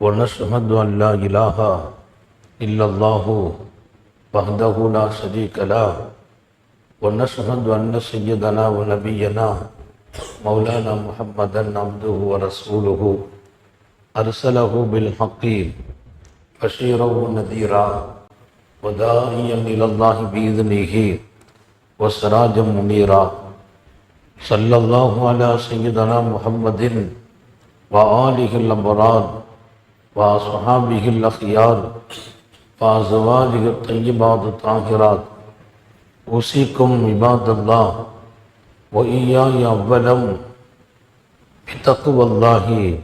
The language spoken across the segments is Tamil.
ونشهد أن لا إله إلا الله وحده لا شريك له. ونشهد أن سيدنا ونبينا مولانا محمدا عبده ورسوله. أرسله بالحق بشيرا ونذيرا وداعيا إلى الله بإذنه وسراجا منيرا. صلى الله على سيدنا محمد وآله الأبرار وأصحابه الأخيار وأزواجه الطيبات الطاهرات. أوصيكم عباد الله وإياي أولا بتقوى الله.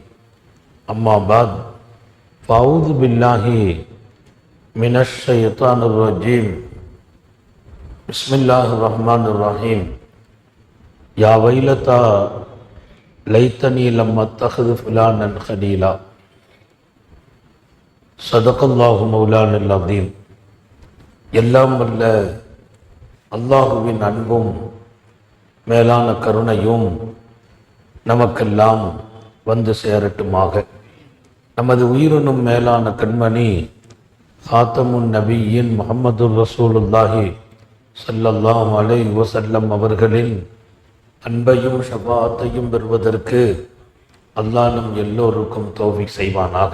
أما بعد فأعوذ بالله من الشيطان الرجيم. بسم الله الرحمن الرحيم. يا ويلتى ليتني لم أتخذ فلانا خليلا. சதகல்லாஹு மௌலான் அல்லாதீம் எல்லாம் வல்ல அல்லாஹுவின் அன்பும் மேலான கருணையும் நமக்கெல்லாம் வந்து சேரட்டுமாக. நமது உயிரினும் மேலான கண்மணி சாத்தமுன் நபியின் முகமது ரசூலுல்லாஹி சல்லல்லாம் அலை வசல்லம் அவர்களின் அன்பையும் ஷபாத்தையும் பெறுவதற்கு அல்லாஹ் நம் எல்லோருக்கும் தோவி செய்வானாக.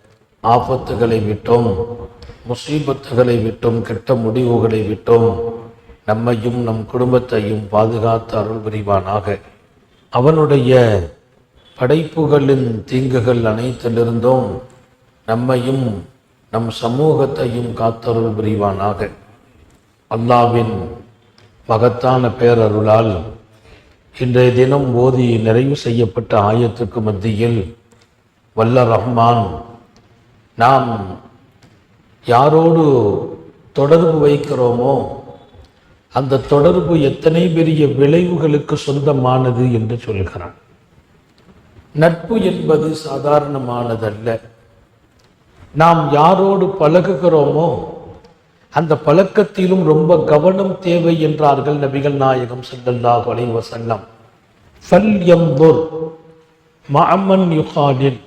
ஆபத்துகளை விட்டோம் முசீபத்துகளை விட்டோம் கெட்ட முடிவுகளை விட்டோம். நம்மையும் நம் குடும்பத்தையும் பாதுகாத்து அருள் புரிவானாக. அவனுடைய படைப்புகளின் தீங்குகள் அனைத்திலிருந்தும் நம்மையும் நம் சமூகத்தையும் காத்தருள் புரிவானாக. அல்லாவின் மகத்தான பேரருளால் இன்றைய தினம் ஓதி நிறைவு செய்யப்பட்ட ஆயத்துக்கு மத்தியில் வல்ல ரஹ்மான் நாம் யாரோடு தொடர்பு வைக்கிறோமோ அந்த தொடர்பு எத்தனை பெரிய விளைவுகளுக்கு சொந்தமானது என்று சொல்கிறான். நட்பு என்பது சாதாரணமானதல்ல. நாம் யாரோடு பழகுகிறோமோ அந்த பழக்கத்திலும் ரொம்ப கவனம் தேவை என்றார்கள் நபிகள் நாயகம் ஸல்லல்லாஹு அலைஹி வஸல்லம். ஃபல் யம்துர் மஅமன் யுகாலில்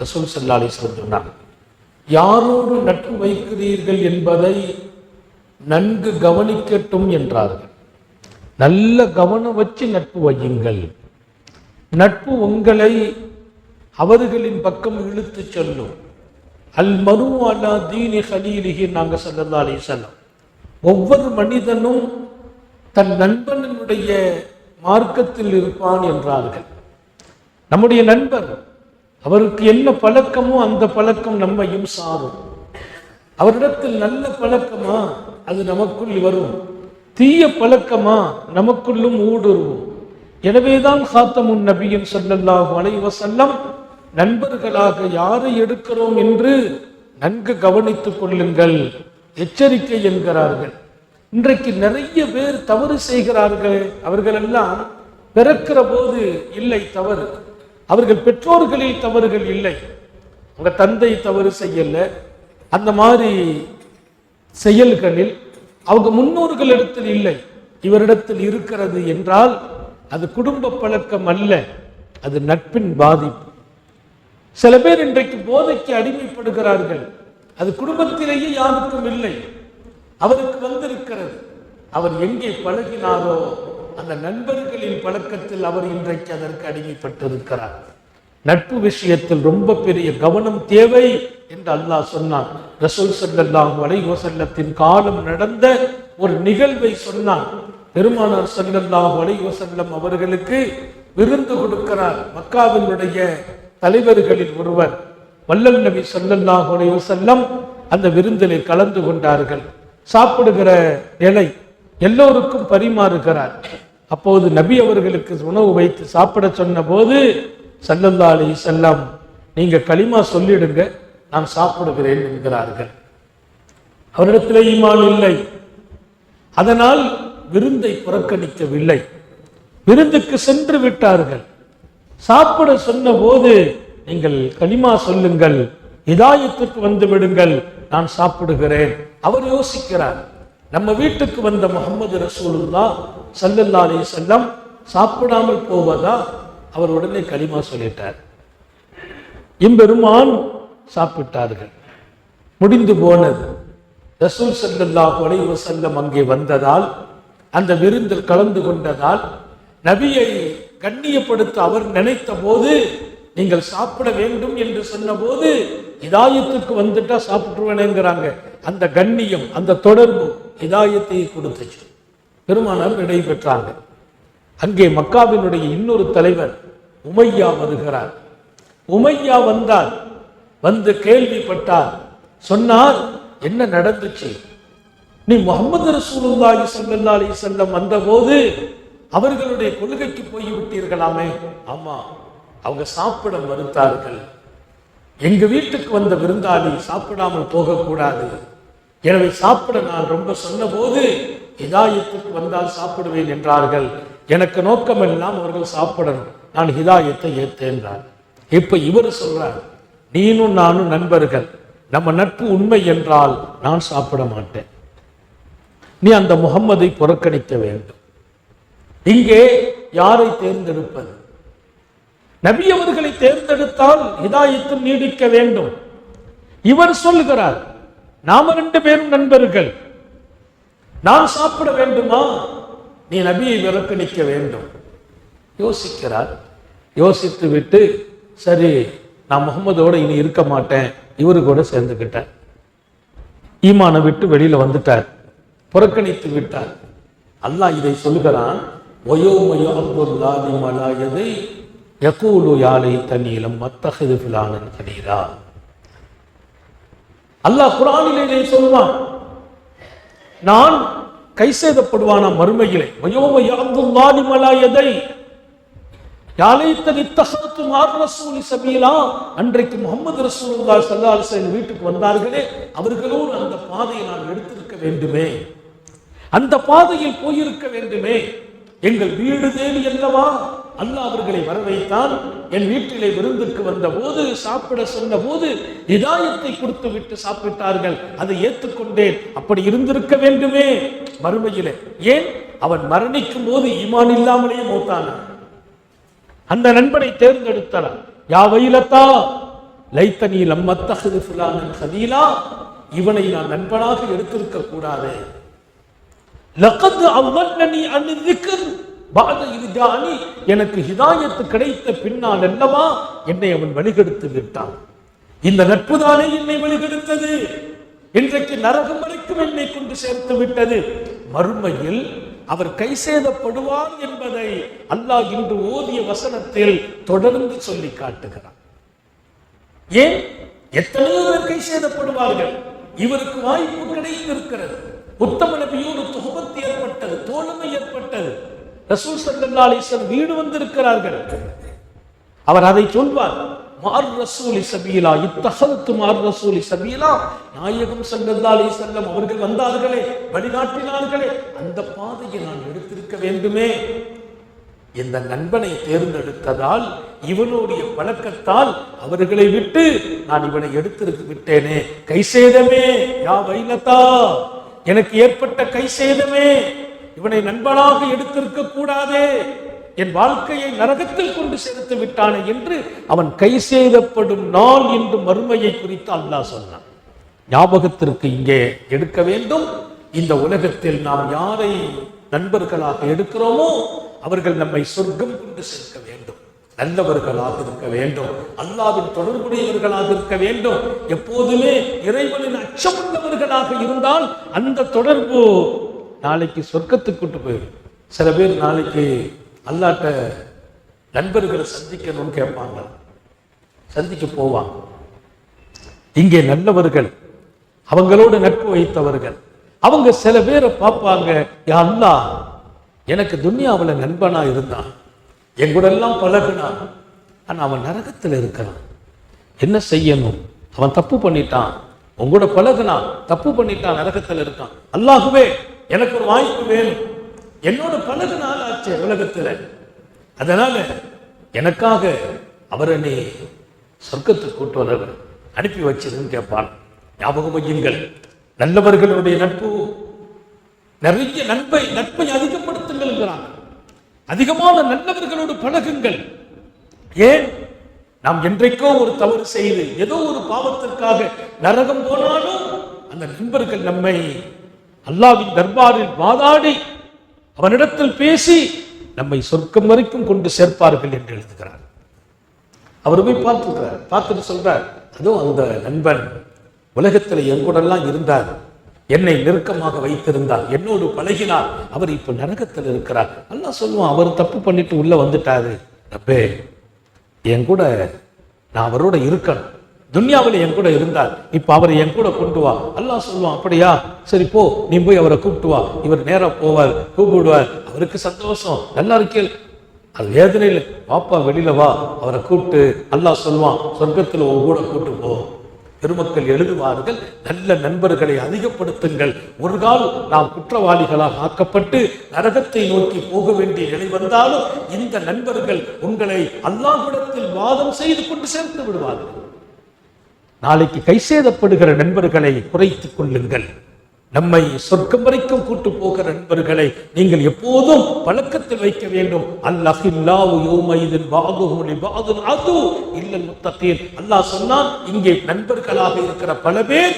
ரசூல் ஸல்லல்லாஹு சொன்னார் யாரோடு நட்பு வைக்கிறீர்கள் என்பதை நன்கு கவனிக்கட்டும் என்றார்கள். நல்ல கவனம் வச்சு நட்பு வையுங்கள். நட்பு உங்களை அவர்களின் பக்கம் இழுத்து செல்லும். அல் மரு அலா தீனி ஹலீலிகி நாங்கள் சல்லல்லா அலி செல்லம் ஒவ்வொரு மனிதனும் தன் நண்பனுடைய மார்க்கத்தில் இருப்பான் என்றார்கள். நம்முடைய நண்பர் அவருக்கு என்ன பழக்கமோ அந்த பழக்கம் நம்மையும் சாரும். அவரிடத்தில் நல்ல பழக்கமா? அது நமக்குள் வரும். தீய பழக்கமா? நமக்குள்ளும் ஊடுருவோம். எனவேதான் சாத்தமுன் நபியின் சொல்லல்லாஹு அலைவசல்லம் நண்பர்களாக யாரை எடுக்கிறோம் என்று நன்கு கவனித்துக் கொள்ளுங்கள். எச்சரிக்கை என்கிறார்கள். இன்றைக்கு நிறைய பேர் தவறு செய்கிறார்கள். அவர்களெல்லாம் பிறக்கிற போது இல்லை தவறு. அவர்கள் பெற்றோர்களில் தவறுகள் இல்லை. உங்க தந்தை தவறு செய்யல. அந்த மாதிரி செயல்களில் அவங்க முன்னோர்களிடத்தில் இல்லை. இவரிடத்தில் இருக்கிறது என்றால் அது குடும்ப பழக்கம் அல்ல. அது நட்பின் பாதிப்பு. சில பேர் இன்றைக்கு போதைக்கு அடிமைப்படுகிறார்கள். அது குடும்பத்திலேயே யாருக்கும் இல்லை. அவருக்கு வந்திருக்கிறது. அவர் எங்கே பழகினாரோ அந்த நண்பர்களின் பழக்கத்தில் அவர் இன்றைக்கு அதற்கு அடிமைப்பட்டிருக்கிறார். நட்பு விஷயத்தில் ரொம்ப பெரிய கவனம் தேவை என்று அல்லாஹ் சொன்னான். ரசூல் ஸல்லல்லாஹு அலைஹி காலம் நடந்த ஒரு நிகழ்வை சொன்னான். பெருமானார் ஸல்லல்லாஹு அலைஹி அவர்களுக்கு விருந்து கொடுக்கிறார். மக்காவினுடைய தலைவர்களில் ஒருவர். வல்லல் நபி ஸல்லல்லாஹு அலைஹி அந்த விருந்திலே கலந்து கொண்டார்கள். சாப்பிடுகிற நிலை எல்லோருக்கும் பரிமாறுகிறார். அப்போது நபி அவர்களுக்கு உணவு வைத்து சாப்பிட சொன்ன போது சல்லல்லா செல்லம் நீங்க களிமா சொல்லிடுங்க நான் சாப்பிடுகிறேன் என்கிறார்கள். அவரிடத்தில் ஈமான் இல்லை. அதனால் விருந்தை புறக்கணிக்கவில்லை. விருந்துக்கு சென்று விட்டார்கள். சாப்பிட சொன்ன போது நீங்கள் களிமா சொல்லுங்கள் இதாயத்துக்கு வந்து விடுங்கள் நான் சாப்பிடுகிறேன். அவர் யோசிக்கிறார் நம்ம வீட்டுக்கு வந்த முகமது ரசூலுல்லா சல்லல்லா அலைஹி செல்லம் சாப்பிடாமல் போவதா அவர் உடனே களிமா சொல்லிட்டார். இம்பெருமான் சாப்பிட்டார்கள். முடிந்து போனது. ரசூல் ஸல்லல்லாஹு அலைஹி செல்லம் அங்கே வந்ததால் அந்த விருந்தில் கலந்து கொண்டதால் நபியை கண்ணியப்படுத்த அவர் நினைத்த போது நீங்கள் சாப்பிட வேண்டும் என்று சொன்னபோது இதாயத்துக்கு வந்துட்டா சாப்பிட்டுருவேனேங்கிறாங்க. அந்த கண்ணியம் அந்த தொடர்பு இதாயத்தை கொடுத்துச்சு. பெருமானார் விடை பெற்றாங்க அங்கே மக்காவினுடைய இன்னொரு தலைவர் உமையா வருகிறார். உமையா வந்தார். வந்து கேள்விப்பட்டார். சொன்னார் என்ன நடந்துச்சு? நீ முகமது ரசூலுல்லாஹி ஸல்லல்லாஹு அலைஹி வஸல்லம் வந்தபோது அவர்களுடைய கொள்கைக்கு போய் விட்டீர்களாமே ஆமா அவங்க சாப்பிட மறுத்தார்கள். எங்க வீட்டுக்கு வந்த விருந்தாளி சாப்பிடாமல் போகக்கூடாது. எனவே சாப்பிட நான் ரொம்ப சொன்னபோது ஹிதாயத்துக்கு வந்தால் சாப்பிடுவேன் என்றார்கள். எனக்கு நோக்கமெல்லாம் அவர்கள் சாப்பிடணும். நான் ஹிதாயத்தை ஏத்தேன்றார். இப்ப இவர் சொல்றார் நீனும் நானும் நண்பர்கள். நம்ம நட்பு உண்மை என்றால் நான் சாப்பிட மாட்டேன். நீ அந்த முகம்மதை புறக்கணிக்க வேண்டும். இங்கே யாரை தேர்ந்தெடுப்பது? நபி அவர்களை தேர்ந்தெடுத்தால் ஹிதாயத்தும் நீடிக்க வேண்டும். இவர் சொல்லுகிறார் நாம ரெண்டு பேரும் நண்பர்கள். நான் சாப்பிட வேண்டுமா? நீ நபியை விறக்கணிக்க வேண்டும். யோசிக்கிறார். யோசித்து விட்டு சரி நான் முகமதோட இனி இருக்க மாட்டேன். இவரு கூட சேர்ந்துக்கிட்டேன் ஈமானை விட்டு வெளியில வந்துட்டார். புறக்கணித்து விட்டார். அல்லாஹ் இதை சொல்லுகிறான் ஒயோமயோ அப்துல்லாதி மலாயதை யகூலு யாலை தண்ணீலம் மத்தகது பிலானன் கலீலா அல்லாஹ் குரானிலே இதை சொல்லுவான். நான் கை செய்தப்படுவான மறுமையிலே அன்றைக்கு முகமது ரசூல்லா சல்லா அலிசன் வீட்டுக்கு வந்தார்களே அவர்களோடு அந்த பாதையை நான் எடுத்திருக்க வேண்டுமே? அந்த பாதையில் போயிருக்க வேண்டுமே? எங்கள் வீடு தேடி என்னவா அல்லாஹ் அவர்களை வரவைத்தான் என் வீட்டிலே விருந்துக்கு வந்த போது சாப்பிட சொன்ன போது இதாயத்தை கொடுத்து விட்டு சாப்பிட்டார்கள். அதை ஏற்றுக்கொண்டேன். அப்படி இருந்திருக்க வேண்டுமே. மறுமையிலே. ஏன்? அவன் மரணிக்கும் போது ஈமான் இல்லாமலேயே மூத்தானான் அந்த நண்பனை தேர்ந்தெடுத்தார் யா வைலத்தா லைத்தனி லம்மத்தஹது ஃபுலானன் சதீலா இவனை நான் நண்பனாக எடுத்திருக்க கூடாது. லக்கத்து அவ்வன்னி அன் பாத இருஜானி எனக்கு ஹிதாயத்து கிடைத்த பின்னால் என்னவா? என்னை அவன் வழிகெடுத்து விட்டான். இந்த நட்பு தானே என்னை வழிகெடுத்தது? இன்றைக்கு நரகம் வரைக்கும் என்னை கொண்டு சேர்த்து விட்டது. மறுமையில் அவர் கை சேதப்படுவார் என்பதை அல்லாஹ் இன்று ஓதிய வசனத்தில் தொடர்ந்து சொல்லி காட்டுகிறார் ஏன்? எத்தனையோ பேர் கை சேதப்படுவார்கள். இவருக்கு வாய்ப்பு கிடைத்திருக்கிறது. உத்தம நபியோடு தொகுபத்து ஏற்பட்டது தோழமை ஏற்பட்டது. ரசூல் சல்லல்லாஹு அலிஸ்லம் வீடு வந்திருக்கிறார்கள். அவர் அதை சொல்வார் மார் ரசூலி சபீலா இத்தகத்து மார் ரசூலி சபீலா. நாயகம் ஸல்லல்லாஹு அலைஹி அவர்கள் வந்தார்களே வழிகாட்டினார்களே அந்த பாதையை நான் எடுத்திருக்க வேண்டுமே. இந்த நண்பனை தேர்ந்தெடுத்ததால் இவனுடைய பழக்கத்தால் அவர்களை விட்டு நான் இவனை எடுத்திருக்கு விட்டேனே. கை சேதமே யா வைலதா எனக்கு ஏற்பட்ட கை சேதமே. இவனை நண்பனாக எடுத்திருக்க கூடாதே. என் வாழ்க்கையை நரகத்தில் கொண்டு சேர்த்து விட்டானே என்று அவன் கை செய்தப்படும் நாள் என்று மறுமையை குறித்து அல்லாஹ் சொன்னான். ஞாபகத்திற்கு இங்கே எடுக்க வேண்டும். இந்த உலகத்தில் நாம் யாரை நண்பர்களாக எடுக்கிறோமோ அவர்கள் நம்மை சொர்க்கம் கொண்டு சேர்க்க வேண்டும். நல்லவர்களாக இருக்க வேண்டும். அல்லாவின் தொடர்புடையவர்களாக இருக்க வேண்டும். எப்போதுமே இறைவனின் அச்சமுள்ளவர்களாக இருந்தால் அந்த தொடர்பு நாளைக்கு சொர்க்கத்துக்கு கூட்டு போயிடும் சில பேர் நாளைக்கு அல்லாட்ட நண்பர்களை சந்திக்கணும்னு கேட்பாங்க. சந்திக்க போவாங்க. இங்கே நல்லவர்கள் அவங்களோடு நட்பு வைத்தவர்கள் அவங்க சில பேரை பார்ப்பாங்க யா எனக்கு துன்யாவில் நண்பனா இருந்தான். என் கூட எல்லாம் பழகுனான். ஆனால் அவன் நரகத்தில் இருக்கிறான். என்ன செய்யணும்? அவன் தப்பு பண்ணிட்டான். உங்க கூட பழகுனா தப்பு பண்ணிட்டான் நரகத்தில் இருக்கான். அல்லாஹுவே எனக்கு ஒரு வாய்ப்பு வேணும். என்னோட பழகுனால ஆச்சு உலகத்தில். அதனால எனக்காக அவரை நீ சொர்க்கத்துக்கு கூட்டு வர அனுப்பி வச்சிருன்னு கேட்பான் ஞாபகம் வையுங்கள் நல்லவர்களுடைய நட்பு. நிறைய நன்மை நட்பை அதிகப்படுத்துங்கள் அதிகமான நல்லவர்களோடு பழகுங்கள். ஏன்? நாம் என்றைக்கோ ஒரு தவறு செய்து ஏதோ ஒரு பாவத்திற்காக நரகம் போனாலும் அந்த நண்பர்கள் நம்மை அல்லாவின் தர்பாரில் வாதாடி அவனிடத்தில் பேசி நம்மை சொர்க்கம் வரைக்கும் கொண்டு சேர்ப்பார்கள் என்று எழுதுகிறார். அவர் போய் பார்த்துக்கிறார். பார்த்துட்டு சொல்றார் அதுவும் அந்த நண்பன் உலகத்தில் எங்கூடெல்லாம் இருந்தார். என்னை நெருக்கமாக வைத்திருந்தார். என்னோடு பழகினார். அவர் இப்ப நரகத்தில் இருக்கிறார். நல்லா சொல்லுவான் அவர் தப்பு பண்ணிட்டு உள்ள வந்துட்டாரு. அப்பே என் கூட நான் அவரோட இருக்கணும். துன்யாவில் என் கூட இருந்தார் இப்ப அவரை என் கூட கொண்டு வா. அல்லாஹ் சொல்லுவான் அப்படியா? சரி போ நீ போய் அவரை கூப்பிட்டு வா. இவர் நேரம் போவார் கூப்பிடுவார். அவருக்கு சந்தோஷம். நல்லா இருக்கேள் அது வேதனையில் பாப்பா வெளியில வா அவரை கூப்பிட்டு அல்லாஹ் சொல்லுவான் சொர்க்கத்தில் உன் கூட கூட்டு போ. பெருமக்கள் எழுதுவார்கள் நல்ல நண்பர்களை அதிகப்படுத்துங்கள். ஒரு கால் நாம் குற்றவாளிகளாக ஆக்கப்பட்டு நரகத்தை நோக்கி போக வேண்டிய நிலை வந்தாலும் இந்த நண்பர்கள் உங்களை அல்லாஹிடத்தில் வாதம் செய்து கொண்டு சேர்த்து விடுவார்கள். நாளைக்கு கை சேதப்படுகிற நண்பர்களை குறைத்துக் கொள்ளுங்கள். நம்மை சொர்க்கம் வரைக்கும் கூட்டு போகிற நண்பர்களை நீங்கள் எப்போதும் பழக்கத்தில் வைக்க வேண்டும். அல்லாஹில்லாஹு யௌமைதின் பாதுஹு லிபாதுன் அது இல்லல் முத்தத்தில் அல்லாஹ் சொன்னான் இங்கே நண்பர்களாக இருக்கிற பல பேர்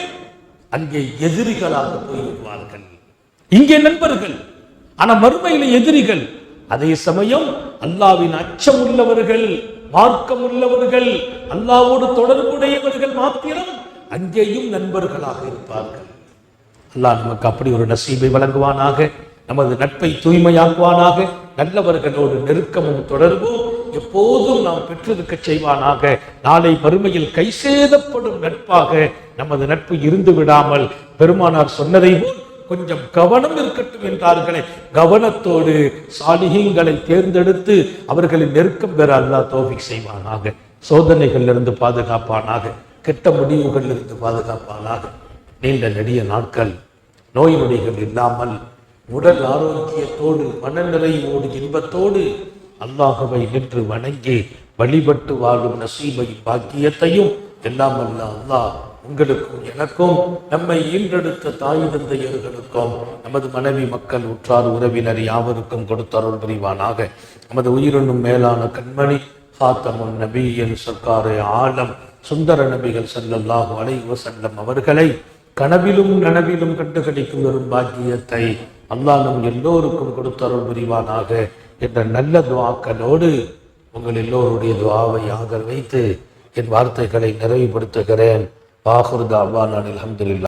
அங்கே எதிரிகளாக போய்விடுவார்கள். இங்கே நண்பர்கள் ஆனா மறுமையில எதிரிகள். அதே சமயம் அல்லாவின் அச்சம் உள்ளவர்கள் மார்க்கம் உள்ளவர்கள் அல்லாவோடு தொடர்புடையவர்கள் மாத்திரம் அங்கேயும் நண்பர்களாக இருப்பார்கள். அல்லாஹ் நமக்கு அப்படி ஒரு நசீபை வழங்குவானாக நமது நட்பை தூய்மையாக்குவானாக நல்லவர்களோடு நெருக்கமும் தொடர்பும் எப்போதும் நாம் பெற்றிருக்க செய்வானாக. நாளை வறுமையில் கை சேதப்படும் நட்பாக நமது நட்பு இருந்து விடாமல் பெருமானார் சொன்னதை போல் கொஞ்சம் கவனம் இருக்கட்டும் என்றார்களே. கவனத்தோடு சாலிகங்களை தேர்ந்தெடுத்து அவர்களின் நெருக்கம் பெற அல்லாஹ் தோஃபிக் செய்வானாக. சோதனைகளிலிருந்து பாதுகாப்பானாக. கெட்ட முடிவுகளிலிருந்து பாதுகாப்பானாக. நீண்ட நெடிய நாட்கள் நோய் நொடிகள் இல்லாமல் உடல் ஆரோக்கியத்தோடு மனநிறைவோடு இன்பத்தோடு அல்லாஹவை நின்று வணங்கி வழிபட்டு வாழும் நசீபை பாக்கியத்தையும் எல்லாம் அல்ல அல்லாஹ் உங்களுக்கும் எனக்கும் நம்மை ஈன்றெடுத்த தாய் தந்தையர்களுக்கும் நமது மனைவி மக்கள் உற்றார் உறவினர் யாவருக்கும் கொடுத்தருள் புரிவானாக. நமது உயிரினும் மேலான கண்மணி ஹாத்தமும் நபியின் சர்க்காரே ஆலம் சுந்தர நபிகள் ஸல்லல்லாஹு அலைஹி செல்லம் அவர்களை கனவிலும் நனவிலும் கண்டு கிடைக்கும் வெறும் பாக்கியத்தை அல்லாஹ் நம் எல்லோருக்கும் கொடுத்தருள் புரிவானாக என்ற நல்ல துவாக்களோடு உங்கள் எல்லோருடைய துவாவை ஆதரவு வைத்து என் வார்த்தைகளை நிறைவுபடுத்துகிறேன். வாஹுர் தாவான் அல்ஹம்துலில்லாஹ்